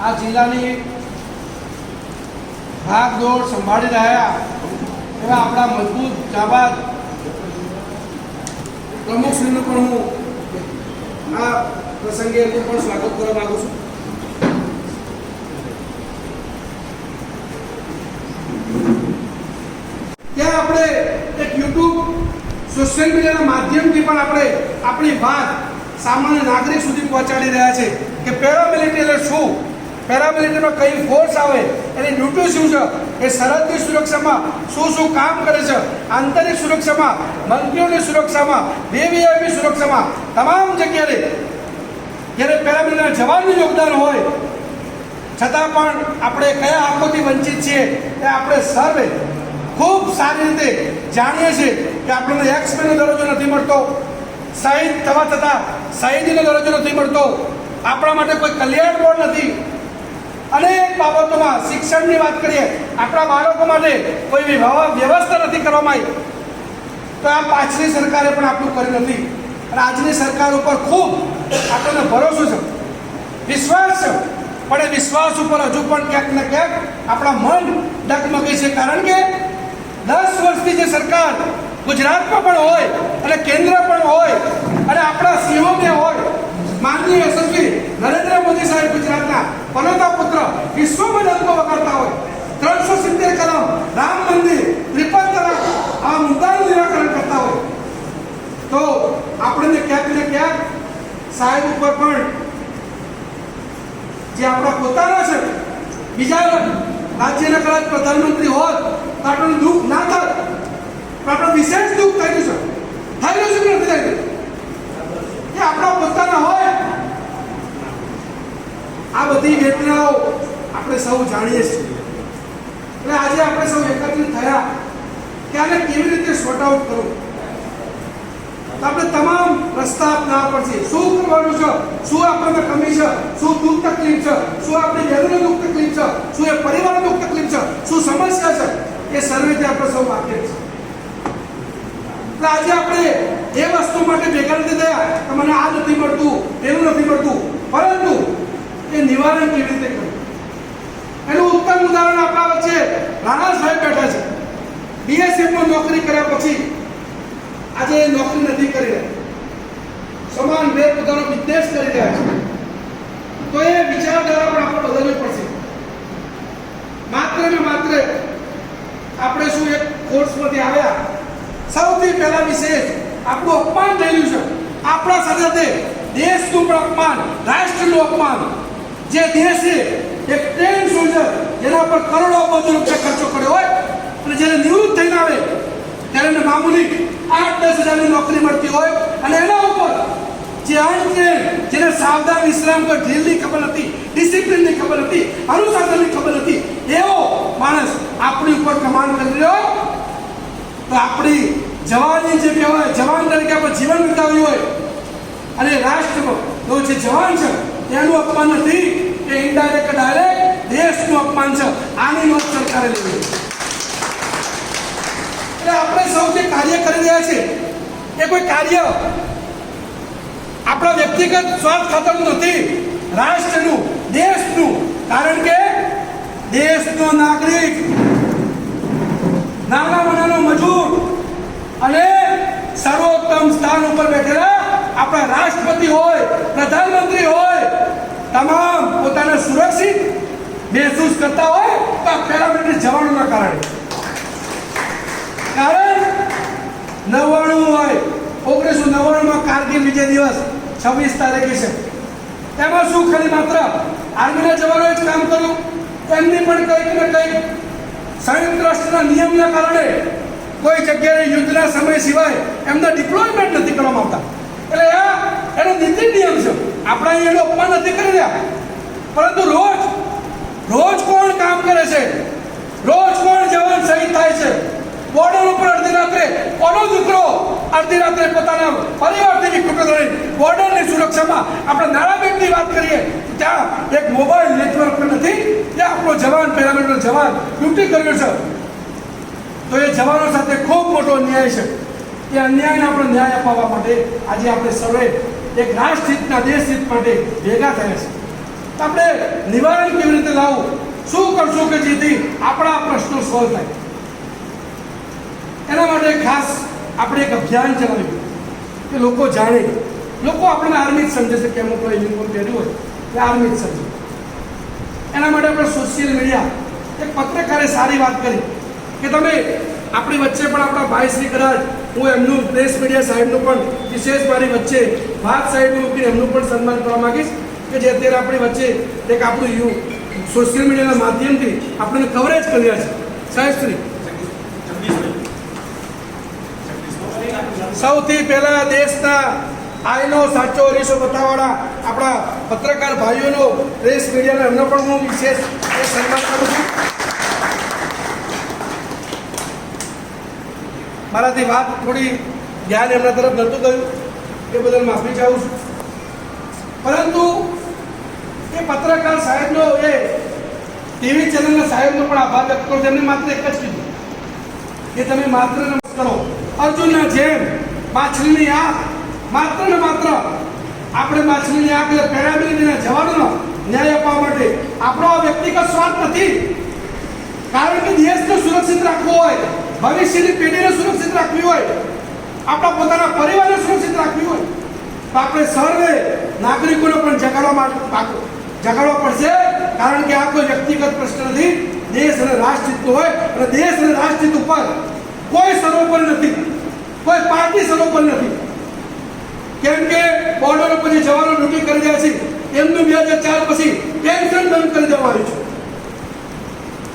આ જિલ્લાની ભાગદોડ સંભાળી રહ્યા એવા આપણા મજબૂત જાબાદ પ્રમુખશ્રીનું પણ હું આ પ્રસંગે એમનું પણ સ્વાગત કરવા માગું છું. ત્યાં આપણે એક યુટ્યુબ સોશિયલ મીડિયાના માધ્યમથી પણ આપણે આપણી વાત સામાન્ય નાગરિક સુધી પહોંચાડી રહ્યા છે કે પેરામિલિટરી એટલે શું પેરામિલિટરીમાં કઈ ફોર્સ આવે, એની ડ્યુટી શું છે? એ સરહદની સુરક્ષામાં શું શું કામ કરે છે? આંતરિક સુરક્ષામાં, મંત્રીઓની સુરક્ષામાં વીવીઆઈપી સુરક્ષામાં, તમામ જગ્યાએ જ્યારે પેરામિલિટરીના જવાનનું યોગદાન હોય, છતાં પણ આપણે કયા હકોથી વંચિત છીએ એ આપણે સર્વે ખૂબ સારી રીતે જાણીએ છીએ કે આપણને એક્સમેનો દરજ્જો નથી મળતો, શહીદ થવા છતાં શહીદીનો દરજ્જો નથી મળતો. આપણા માટે કોઈ કલ્યાણ પણ નથી. અનેક બાબતોમાં શિક્ષણની વાત કરીએ, આપણા બાળકો માટે કોઈ વ્યવસ્થા નથી કરવામાં આવી. તો આ પાછલી સરકારે પણ આપણું કર્યું નથી. અને આજની સરકાર ઉપર ખૂબ આપણને ભરોસો છે. વિશ્વાસ છે. પણ એ વિશ્વાસ ઉપર હજુ પણ ક્યાંક ને ક્યાંક આપણા મન ડકમગી છે. કારણ કે દસ વર્ષથી જે સરકાર ગુજરાતમાં પણ હોય અને કેન્દ્ર પણ હોય અને આપણા સિંહોને હોય માનનીય યશસ્વી નરેન્દ્ર મોદી સાહેબ ગુજરાતના પનોતા પુત્ર વિશ્વમાં ડંકો વગાડતા હોય. ત્રણસો સિત્તેર કલમ રામ મંદિર ત્રિપલ તલાક આ મુદ્દાનું નિરાકરણ કરતા હોય. તો આપણને ક્યાંક ને ક્યાંક સાહેબ ઉપર પણ જે આપણા પોતાના છે, બીજા રાજ્યના કદાચ પ્રધાનમંત્રી હોત, તો આપણને દુઃખ ના થાય પણ આપણે વિશેષ દુઃખ થયેલું છે. થયેલું છે કે નથી થયેલું એ આપણા પોતાના હોય. આ બધી વેદનાઓ આપણે સૌ જાણીએ છીએ. એટલે આજે આપણે સૌ એકત્રિત થયા કે આને કેવી રીતે શોર્ટ આઉટ કરવું? તો આપણે તમામ રસ્તા આપના પડશે શું કરવાનું છે? શું આપણને કમી છે? શું દુઃખ તકલીફ છે? શું આપણી બહેનોને દુઃખ તકલીફ છે? શું એ પરિવારને દુઃખ તકલીફ છે? શું સમસ્યા છે? એ સર્વે આપણે સૌ વાકેફ છે એટલે આજે આપણે એ વસ્તુ માટે ભેગા નથી થયા મને આ નથી મળતું પેલું નથી મળતું. પરંતુ એ નિવારણ કેવી રીતે કરવું? એનું ઉત્તમ ઉદાહરણ આપણા વચ્ચે રાણા સાહેબ બેઠા છે. બીએસએફમાં નોકરી કર્યા પછી આજે એ નોકરી નથી કરી રહ્યા. સમાન બે પોતાનો બિઝનેસ કરી રહ્યા છે. તો એ વિચારધારા પણ આપણે બદલવી પડશે. માત્ર ને માત્ર આપણે શું એક કોર્સમાંથી આવ્યા? સૌથી પહેલા વિશેષ આપણું અપમાન થયેલું છે. આપણા સાથે દેશનું પણ અપમાન, રાષ્ટ્રનું અપમાન. જે દેશે એક ટ્રેન સોલ્જર જેના પર કરોડો અબજો રૂપિયા ખર્ચો કર્યો હોય અને જ્યારે નિવૃત્ત થઈને આવે, ત્યારે એને મામૂલી આઠ દસ હજારની નોકરી મળતી હોય અને એના ઉપર જે અનટ્રેન જેને સાવધાન વિશ્રામ પર ડ્રીલની ખબર નથી ડિસિપ્લિનની ખબર નથી, અનુશાસનની ખબર નથી, એવો માણસ આપણી ઉપર કમાન્ડ કરી રહ્યો તો આપણી જવાની જે કહેવાય, જવાન તરીકે આપણે જીવન વિતાવ્યું હોય, અને રાષ્ટ્રનો જે જવાન છે એનું અપમાન નથી એ ઇન્ડાયરેક્ટ ડાયરેક્ટ દેશનું અપમાન છે. આની નોંધ સરકારે લેવી એટલે આપણે સૌ જે કાર્ય કરી રહ્યા છે એ કોઈ કાર્ય આપણા વ્યક્તિગત સ્વાર્થ ખાતરનું નથી, રાષ્ટ્રનું, દેશનું. કારણ કે દેશનો નાગરિક નાના મનાનો મજૂર અને સર્વોત્તમ સ્થાન ઉપર બેઠેલા આપણા રાષ્ટ્રપતિ હોય, પ્રધાનમંત્રી હોય, તમામ પોતાને સુરક્ષિત મહેસૂસ કરતા હોય, તો આ પેરામિલિટરી જવાનોના કારણે. કારણ નવ્વાણું હોય, ઓગણીસો નવ્વાણુંમાં કારગિલ વિજય દિવસ છવ્વીસ તારીખે છે. એમાં શું ખાલી માત્ર આર્મીના જવાનોએ જ કામ કર્યું? એમની પણ કંઈક ને કંઈક સંયુક્ત રાષ્ટ્રના નિયમના કારણે કોઈ જગ્યાએ યુદ્ધના સમય સિવાય એમના ડિપ્લોયમેન્ટ નથી કરવામાં આવતા. એટલે આ એનો નીતિ નિયમ છે. આપણે અહીં એનો અપમાન નથી કરી રહ્યા. પરંતુ રોજ રોજ કોણ કામ કરે છે? રોજ કોણ જવાન શહીદ થાય છે? બોર્ડર ઉપર અડધી રાત્રે કોનો દીકરો અડધી રાત્રે પોતાના પરિવારથી વિખૂટો રહી બોર્ડરની સુરક્ષામાં આપણે નાણાબેનની વાત કરીએ, ત્યાં એક મોબાઈલ નેટવર્ક નથી. ત્યાં આપણો જવાન પેરામિલિટરી જવાન ડ્યુટી કર્યો છે. તો એ જવાનો સાથે ખૂબ મોટો અન્યાય છે. એ અન્યાયને આપણે ન્યાય અપાવવા માટે આજે આપણે સર્વે એક રાષ્ટ્રહિતના દેશહિત દેશ હિત માટે ભેગા થયા છે. આપણે નિવારણ કેવી રીતે લાવવું? શું કરશું કે જેથી આપણા પ્રશ્નો સોલ્વ થાય? એના માટે ખાસ આપણે એક અભિયાન ચલાવ્યું. કે લોકો જાણે. લોકો આપણને આર્મી જ સમજે છે કે અમુક યુનિફોર્મ પહેર્યું હોય એ આર્મી જ સમજે. એના માટે આપણે સોશિયલ મીડિયા એક પત્રકારે સારી વાત કરી. કે તમે આપણી વચ્ચે પણ આપણા ભાઈ શ્રી કરાજ હું એમનું પ્રેસ મીડિયા સાહેબનું પણ વિશેષ મારી વચ્ચે વાત સાહેબનું મૂકીને એમનું પણ સન્માન કરવા માંગીશ કે જે અત્યારે આપણી વચ્ચે એક આપણું યુ સોશિયલ મીડિયાના માધ્યમથી આપણને કવરેજ કર્યા છે. સાહેબ શ્રી. સૌથી પહેલા દેશના આઈનો સાચો અરીસો બતાવવાળા આપણા પત્રકાર ભાઈઓનો પ્રેસ મીડિયાનો એમનો પણ હું વિશેષ સન્માન કરું છું. મારાથી વાત થોડી ધ્યાન એમના તરફ નહોતું ગયું. એ બદલ માફી ચાહું છું. પરંતુ એ પત્રકાર સાહેબનો એ ટીવી ચેનલના સાહેબનો પણ આભાર વ્યક્ત કરું છું. એમને માત્ર એક જ કીધું. કે તમે માત્ર કરો. અર્જુનના જેમ માછલીની આંખ માત્ર ને માત્ર આપણે માછલીની આંખ એટલે પેરામિલિટરીના જવાનોનો ન્યાય આપવા માટે આપણો આ વ્યક્તિગત સ્વાર્થ નથી. કારણ કે દેશને સુરક્ષિત રાખવો હોય ભવિષ્યની પેઢીને સુરક્ષિત રાખવી હોય, આપણા પોતાના પરિવારને સુરક્ષિત રાખવી હોય, તો આપણે સર્વે નાગરિકોને પણ જગાડવા માટે જગાડવા પડશે. કારણ કે આ કોઈ વ્યક્તિગત પ્રશ્ન નથી. દેશ અને રાષ્ટ્રહિત હોય અને દેશ અને રાષ્ટ્રહિત ઉપર કોઈ સર્વોપર નથી. કોઈ પાર્ટી સર્વોપર નથી. કેમ કે બોર્ડર જે જવાનો ડ્યુટી કરી રહ્યા છે, એમનું બે હજાર ચાર પછી પેન્શન બંધ કરી દેવાનું છે.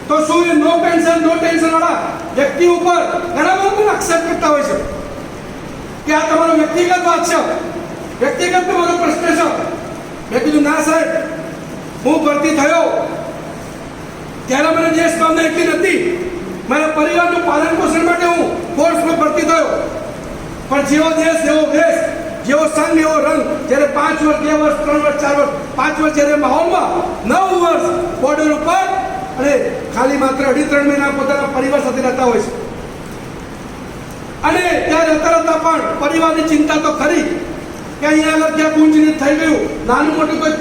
તો શું એ નો પેન્શન નો ટેન્શન વાળા વ્યક્તિ ઉપર ઘણા લોકો આક્ષેપ કરતા હોય છે. કે આ તમારો વ્યક્તિગત વાત છે. વ્યક્તિગત તમારો પ્રશ્ન છે. મેં કીધું, ના સાહેબ, હું ભરતી થયો. ત્યારે મને દેશ ભાવના એટલી નથી મારા પરિવારનું પાલન પોષણ માટે હું ફોર્સમાં ભરતી થયો. પણ જેવો દેશ એવો દેશ જેવો સંઘ એવો રંગ, જ્યારે પાંચ વર્ષ, બે વર્ષ, ત્રણ વર્ષ, ચાર વર્ષ, પાંચ વર્ષ જ્યારે માહોલમાં નવ વર્ષ બોર્ડર ઉપર અને ખાલી માત્ર અઢી ત્રણ મહિના પોતાના પરિવાર સાથે રહેતા હોય છે. અને ત્યાં રહેતા રહેતા પણ પરિવારની ચિંતા તો ખરી, કે અહીંયા આગળ ક્યાં પૂંજની થઈ ગયું, નાનું મોટું કોઈ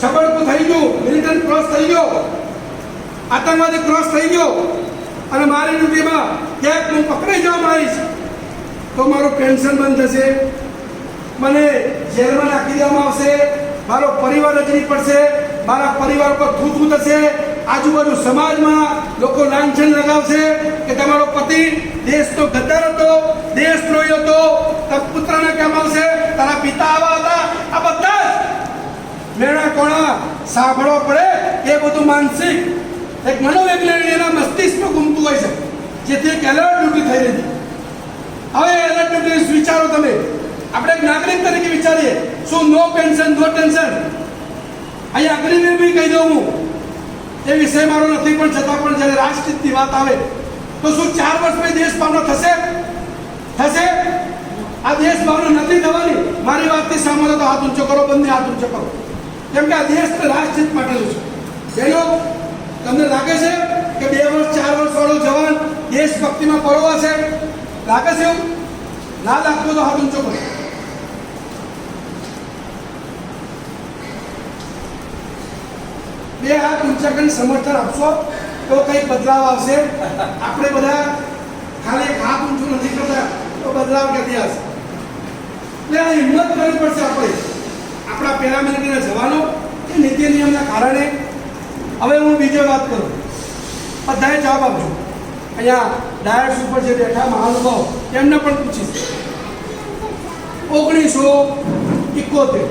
છબડકું થઈ ગયું મિલિટન્ટ ક્રોસ થઈ ગયો, આતંકવાદી ક્રોસ થઈ ગયો, અને મારી ડ્યુટીમાં ક્યાંક હું પકડાઈ જવામાં આવીશ તો મારું પેન્શન બંધ થશે. મને જેલમાં નાખી દેવામાં આવશે, મારો પરિવાર રચવી પડશે મારા પરિવાર પર થૂ થૂ થશે આજુબાજુ સમાજમાં લોકો લાંછન લગાવશે કે તમારો પતિ દેશનો ગદ્દાર હતો દેશદ્રોહી હતો, તારા પુત્રને કેમ આવશે? તારા પિતા આવા હતા? આ બધા જ મેળા કોણા સાંભળવા પડે એ બધું માનસિક. એક મનોવૈજ્ઞાનિક એના મસ્તિષ્કમાં ઘૂમતું હોય છે. જેથી એક એલર્ટ ડ્યુટી થઈ રહી હવે એલર્ટ ડ્યુટી વિચારો તમે. આપણે એક નાગરિક તરીકે વિચારીએ. શું નો પેન્શન નો ટેન્શન અહીંયા અગ્નિવીર બી કહી દઉં હું. એ વિષય મારો નથી, પણ છતાં પણ જ્યારે રાજનીતિની વાત આવે, તો શું ચાર વર્ષ પછી દેશ ભાવના થશે? થશે? આ દેશ ભાવના નથી થવાની? મારી વાતથી સાંભળો તો હાથ ઊંચો કરો, બંને હાથ ઊંચો કરો. કેમ કે આ દેશ તો રાષ્ટ્રહિત માટેનું છે. જેનો તમને લાગે છે કે બે વર્ષ, ચાર વર્ષ વાળો જવાન દેશભક્તિમાં પરોવા છે લાગે છે એવું? ના લાગતું તો હાથ ઊંચો કરો. બે હાથ ઊંચા કરીને સમર્થન આપશો તો કંઈક બદલાવ આવશે? આપણે બધા ખાલી એક હાથ ઊંચું નથી કરતા, તો બદલાવ ક્યાંથી આવશે? એટલે આ હિંમત કરવી પડશે આપણે. આપણા પહેલા મિનિટના જવાનો, એ નીતિ નિયમના કારણે. હવે હું બીજો વાત કરું. બધાએ જવાબ આપજો. અહીંયા ડાયર્સ ઉપર જે બેઠા મહાનુભાવ એમને પણ પૂછીશ. ઓગણીસો ઇકોતેર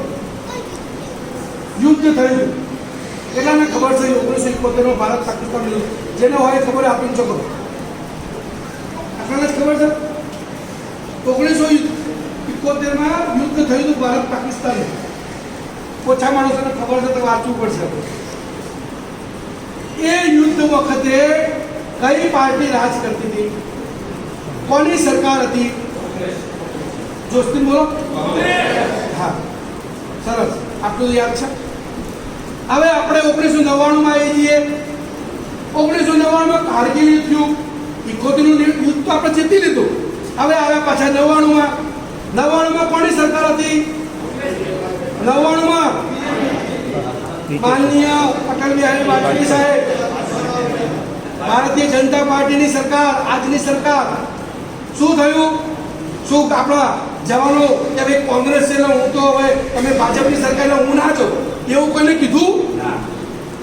યુદ્ધ થયું. કેટલાને ખબર છે, ઓગણીસો ઇકોતેરનો ભારત પાકિસ્તાન યુદ્ધ. જેને હોય ખબર આપી શકો આપણને ખબર છે? ઓગણીસો ઇકોતેરમાં યુદ્ધ થયું હતું ભારત પાકિસ્તાન. ઓછા માણસોને ખબર છે તો વાંચવું પડશે એ યુદ્ધ વખતે કઈ પાર્ટી રાજ કરતી હતી? કોની સરકાર હતી? જોસ્તી બોલો. હા. સરસ. આટલું યાદ છે? હવે આપણે ઓગણીસો નવ્વાણુંમાં આવી જઈએ ઓગણીસો નવ્વાણુંમાં કારગિલ યુદ્ધ થયું ઇકોતેરનું યુદ્ધ તો આપણે જીતી લીધું. હવે આવ્યા પાછા નવ્વાણુંમાં. નવ્વાણુંમાં કોની સરકાર હતી? નવ્વાણુંમાં? માનનીય અટલ બિહારી વાજપેયી સાહેબ. ભારતીય જનતા પાર્ટીની સરકાર, આજની સરકાર. શું થયું? શું આપણા જવાનો કે ભાઈ કોંગ્રેસ છે હું તો હવે તમે ભાજપની સરકારને હું ના છો એવું કોઈને કીધું?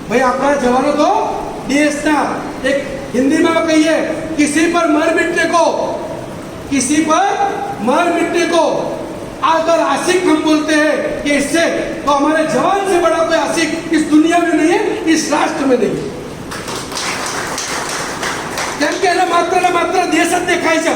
ભાઈ આપણા જવાનો તો દેશના. એક હિન્દીમાં કહીએ કિસી પર મર मर કો. કિસી પર મર मर કો. को આશિક હમ બોલતે बोलते કે कि इससे तो हमारे जवान से बड़ा कोई आशिक इस दुनिया નહીં नहीं है इस राष्ट्र में કેમ કે એને માત્ર ને માત્ર દેશ જ દેખાય છે.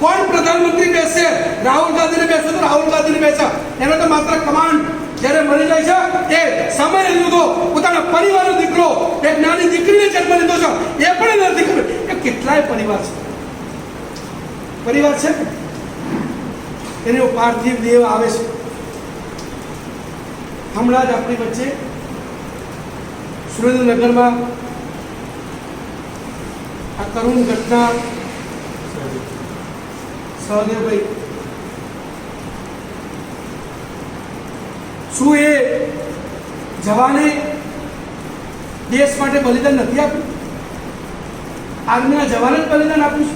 કોણ પ્રધાનમંત્રી બેસે? રાહુલ ગાંધીને બેસે તો રાહુલ ગાંધીને બેસે. એનો તો માત્ર કમાન્ડ જ્યારે મરી જાય છે, એ સમય લીધો પોતાના પરિવારનો દીકરો એક નાની દીકરીને જન્મ લીધો છે, એ પણ નથી ખબર એ કેટલાય પરિવાર છે. પરિવાર છે? એનો પાર્થિવ દેવ આવે છે. હમણાં જ આપણી વચ્ચે સુરેન્દ્રનગરમાં આ કરુણ ઘટના સહદેવભાઈ શું એ જવાને દેશ માટે બલિદાન નથી આપ્યું. આર્મીના જવાને જ બલિદાન આપ્યું છે.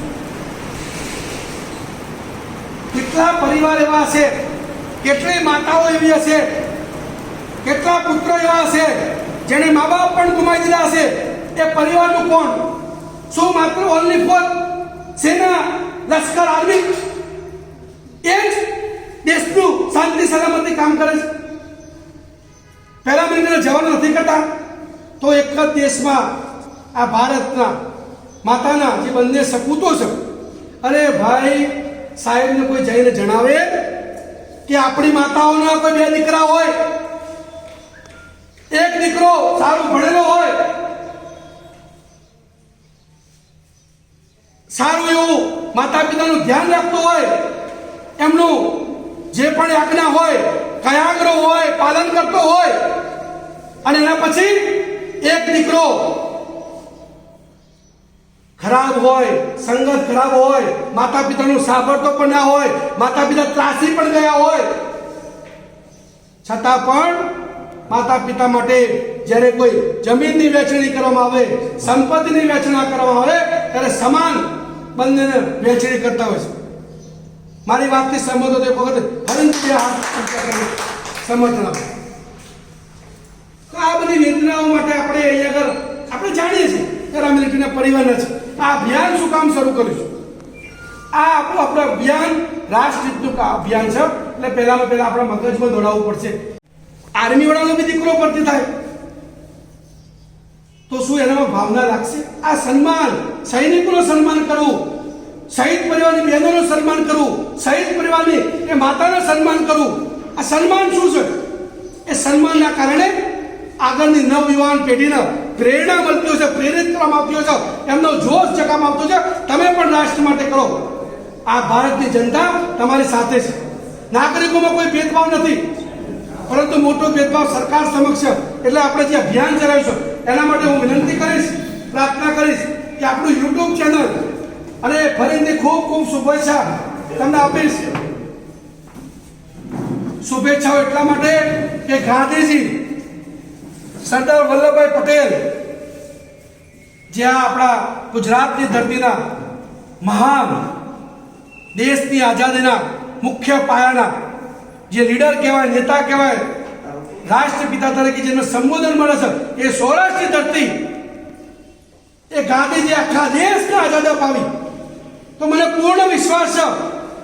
કેટલા પરિવાર એવા હશે, કેટલી માતાઓ એવી હશે, કેટલા પુત્રો એવા હશે જેને મા બાપ પણ ગુમાવી દીધા હશે, એ પરિવારનું કોણ? શું માત્ર ઓનલી ફોર સેના, લશ્કર, આર્મી? એ જ દેશનું શાંતિ, સલામતી કામ કરે છે. પહેલા મહિનાના જવાનો નથી કરતા. તો એક જ દેશમાં આ ભારતના માતાના જે બંને સપૂતો છે, અરે ભાઈ, સાહેબને કોઈ જઈને જણાવે કે આપણી માતાઓના કોઈ બે દીકરા હોય, એક દીકરો સારું ભણેલો હોય, સારું એવું માતા પિતાનું ધ્યાન રાખતો હોય, એમનું જે પણ આજ્ઞા હોય કયાગ્રહ હોય, પાલન કરતો હોય, અને એના પછી એક દીકરો ખરાબ હોય, સંગત ખરાબ હોય માતા પિતાનું સાંભળતો પણ ના હોય માતા પિતા ત્રાસી પણ ગયા હોય. છતાં પણ માતા પિતા માટે જ્યારે કોઈ જમીનની વેચણી કરવામાં આવે, સંપત્તિની વેચણા કરવામાં આવે, ત્યારે સમાન બંનેને વેચણી કરતા હોય છે. મારી વાતથી સંબંધો તો એક વખત ફરીથી સમર્થન આપો તો આ બધી વેદનાઓ માટે આપણે અહીંયા આગળ, આપણે જાણીએ છીએ કે પરિવાર મિલિટરીના પરિવારના છે. આ અભિયાન શું કામ શરૂ કર્યું છે? આ આપણું આપણું અભિયાન રાષ્ટ્રહિતનું અભિયાન છે. એટલે પહેલામાં પહેલા આપણા મગજમાં દોડાવવું પડશે. આર્મી વાળાનો બી દીકરો ભરતી થાય. તો શું એનામાં ભાવના લાગશે આ સન્માન, સૈનિકોનું સન્માન કરવું શહીદ પરિવારની બહેનોનું સન્માન કરવું શહીદ પરિવારની એ માતાનું સન્માન કરવું આ સન્માન શું છે? એ સન્માનના કારણે આગળની નવયુવાન પેઢીને પ્રેરણા મળતી છે, પ્રેરિત કરવામાં આવતી છે, એમનો જોશ જગામાં આવતો છે. તમે પણ રાષ્ટ્ર માટે કરો. આ ભારતની જનતા તમારી સાથે છે. નાગરિકોમાં કોઈ ભેદભાવ નથી. પરંતુ મોટો ભેદભાવ સરકાર સમક્ષ છે. એટલે આપણે જે અભિયાન ચલાવીશું, એના માટે હું વિનંતી કરીશ, પ્રાર્થના કરીશ કે આપણું યુટ્યુબ ચેનલ અને ફરીથી ખૂબ ખૂબ શુભેચ્છા તમને આપીશ. શુભેચ્છાઓ એટલા માટે કે ગાંધીજી, સરદાર વલ્લભભાઈ પટેલ જ્યાં આપણા ગુજરાતની ધરતીના મહાન દેશની આઝાદીના મુખ્ય પાયાના જે લીડર કહેવાય, નેતા કહેવાય, રાષ્ટ્રપિતા તરીકે જેને સંબોધન મળે છે, એ સૌરાષ્ટ્રની ધરતી એ ગાંધીજી આખા દેશને આઝાદ અપાવી. તો મને પૂર્ણ વિશ્વાસ છે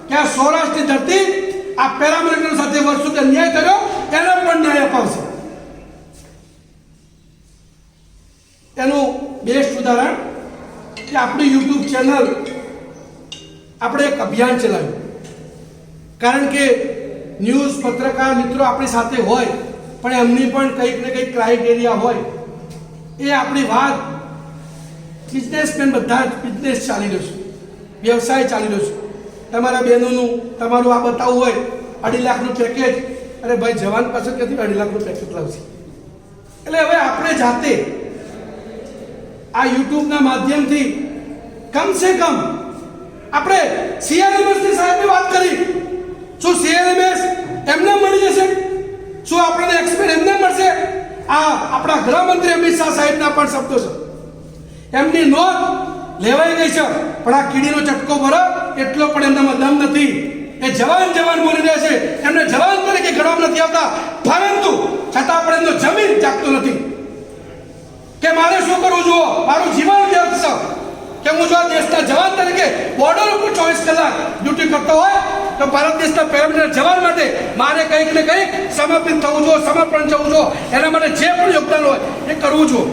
કે આ સૌરાષ્ટ્રની ધરતી આ પેરામિલિટર સાથે વર્ષો ન્યાય કર્યો એને પણ ન્યાય અપાવશે. એનું બેસ્ટ ઉદાહરણ કે આપણી યુટ્યુબ ચેનલ આપણે એક અભિયાન ચલાવ્યું. કારણ કે ન્યૂઝ પત્રકાર મિત્રો આપણી સાથે હોય, પણ એમની પણ કંઈક ને કંઈક ક્રાઇટેરિયા હોય. એ આપણી વાત બિઝનેસમેન બધા જ બિઝનેસ ચાલી રહ્યો છે. વ્યવસાય ચાલી રહ્યો છે. તમારા બહેનોનું તમારું આ બતાવવું હોય, અઢી લાખનું પેકેજ અરે ભાઈ, જવાન પાસે ક્યાંથી અઢી લાખનું પેકેજ લાવશે? એટલે હવે આપણે જાતે આ યુટ્યુબના માધ્યમથી કમસે કમ આપણે સીઆરએમએસની સાહેબની વાત કરી. શું સીઆરએમએસ એમને મળી જશે? શું આપણને એક્સપેર એમને મળશે? આ આપણા ગૃહમંત્રી અમિત શાહ સાહેબના પણ શબ્દો છે. એમની નોંધ લેવાઈ ગઈ છે પણ આ કીડીનો ચટકો ભરો એટલો પણ એમનામાં દમ નથી. એ જવાન જવાન બોલી રહ્યા છે. એમને જવાન તરીકે ગણવામાં નથી આવતા. પરંતુ છતાં પણ એમનો જમીન જાગતો નથી. કે મારે શું કરવું જુઓ? મારું જીવન વ્યર્થ છે. કે હું જો આ દેશના જવાન તરીકે બોર્ડર ઉપર ચોવીસ કલાક ડ્યુટી કરતો હોય, તો ભારત દેશના પેરામીટર જવાન માટે મારે કંઈક ને કંઈક સમર્પિત થવું જોઈએ સમર્પણ થવું જોઈએ એના માટે જે પણ યોગદાન હોય એ કરવું જોઈએ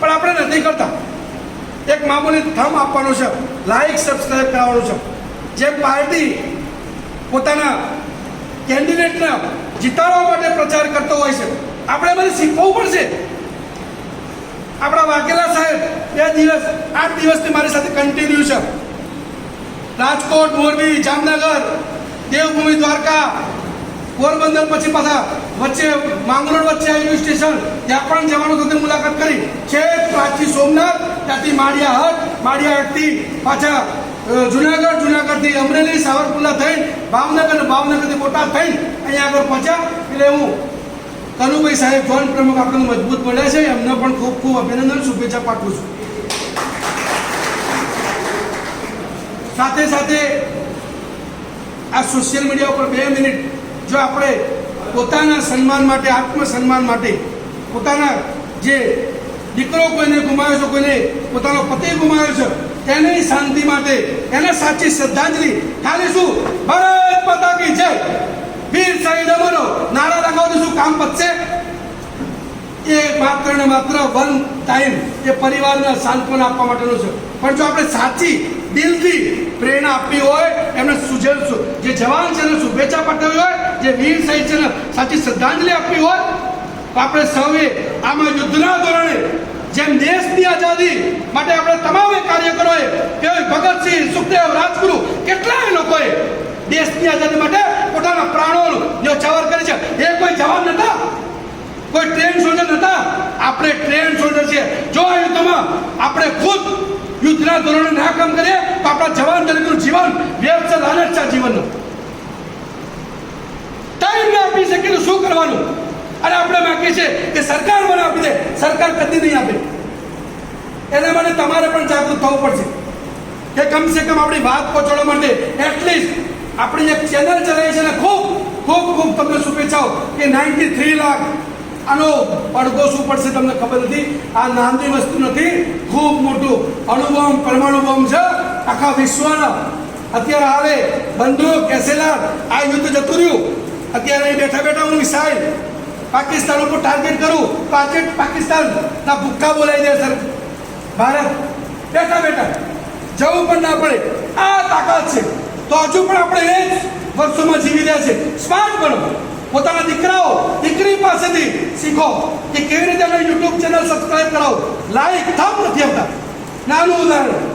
પણ આપણે નથી કરતા. એક મામૂલી થમ આપવાનો છે. લાઈક સબસ્ક્રાઈબ કરાવવાનું છે. જે પાર્ટી પોતાના કેન્ડિડેટને જીતાડવા માટે પ્રચાર કરતો હોય છે. આપણે બધે શીખવું પડશે આપણા વાઘેલા સાહેબ બે દિવસ, આઠ દિવસથી મારી સાથે કન્ટિન્યુ છે. રાજકોટ, મોરબી, જામનગર, દેવભૂમિ, દ્વારકા, પોરબંદર પછી પાછા વચ્ચે માંગરોળ વચ્ચે આવ્યું સ્ટેશન ત્યાં પણ જવાનું થતી મુલાકાત કરી. છેક પ્રાચી સોમનાથ ત્યાંથી માળિયા હટ, માળિયા હટથી પાછા જુનાગઢ, જુનાગઢથી અમરેલી, સાવરકુંડલા થઈ ભાવનગર અને ભાવનગરથી બોટાદ થઈને અહીંયા આગળ પહોંચ્યા. એટલે હું કનુભાઈ સાહેબ જોન પ્રમુખ આપણને મજબૂત મળ્યા છે. એમને પણ ખૂબ ખૂબ અભિનંદન, શુભેચ્છા પાઠવું છું. સાથે સાથે આ સોશિયલ મીડિયા ઉપર બે મિનિટ, જો આપણે પોતાના સન્માન માટે આત્મ સન્માન માટે, પોતાના જે દીકરો કોઈને ગુમાવ્યો છે, કોઈને પોતાનો પતિ ગુમાવ્યો છે તેની શાંતિ માટે એને સાચી શ્રદ્ધાંજલિ ખાલી શું ભારત માતા કી જય. વીર શહીદ અમરો નારા લગાવતી શું કામ પતશે. એ માત્ર ને માત્ર વન ટાઈમ એ પરિવારને સાંત્વન આપવા માટેનું છે. પણ જો આપણે સાચી દિલથી પ્રેરણા આપવી હોય, એમને સુજલ જે જવાન છે શુભેચ્છા પાઠવવી હોય, જે વીર શહીદ છે સાચી શ્રદ્ધાંજલિ આપવી હોય આપણે સૌએ આમાં યુદ્ધના ધોરણે જેમ દેશની આઝાદી માટે આપણે તમામે કાર્યકરોએ કે ભગતસિંહ, સુખદેવ, રાજગુરુ કેટલાય લોકોએ દેશની આઝાદી માટે પોતાના પ્રાણોનું જે ચવર કરી છે. એ કોઈ જવાન નતા કોઈ ટ્રેન સોલ્જર નતા આપણે ટ્રેન સોલ્જર છે જો આ યુદ્ધમાં આપણે ખુદ યુદ્ધના ધોરણે ના કામ કરીએ, તો આપણા જવાન તરીકેનું જીવન વ્યર્થ છે, લાલચ છે જીવનનું. ટાઈમ ના આપી શકીએ તો શું કરવાનું? અને આપણે માગીએ છીએ કે સરકાર મને આપી દે. સરકાર કદી નહીં આપે. એના માટે તમારે પણ જાગૃત થવું પડશે. કે કમસે કમ આપણી વાત પહોંચાડવા માટે એટલીસ્ટ આપણી એક ચેનલ ચલાવી છે ને ખૂબ ખૂબ ખૂબ તમને શુભેચ્છાઓ કે નાઇન્ટી થ્રી લાખ આનો પડઘો શું પડશે તમને ખબર નથી. આ નાની વસ્તુ નથી. ખૂબ મોટું અણુબોમ્બ, પરમાણુ બોમ્બ છે. આખા વિશ્વના. અત્યારે આવે બંદૂક એસએલઆર આ યુદ્ધ જતું રહ્યું. અત્યારે બેઠા બેઠા હું મિસાઇલ પાકિસ્તાન ઉપર ટાર્ગેટ કરું તો આજે પાકિસ્તાનના ભૂક્કા બોલાઈ દે સર ભારત બેઠા બેઠા જવું પણ ના પડે. આ તાકાત છે. તો હજુ પણ આપણે એ જ વર્ષોમાં જીવી રહ્યા છે સ્માર્ટ બનો. પોતાના દીકરાઓ, દીકરી પાસેથી શીખો કે કેવી રીતે અમે યુટ્યુબ ચેનલ સબસ્ક્રાઇબ કરાવો. લાઈક થમ નથી આવતા. નાનું ઉદાહરણ.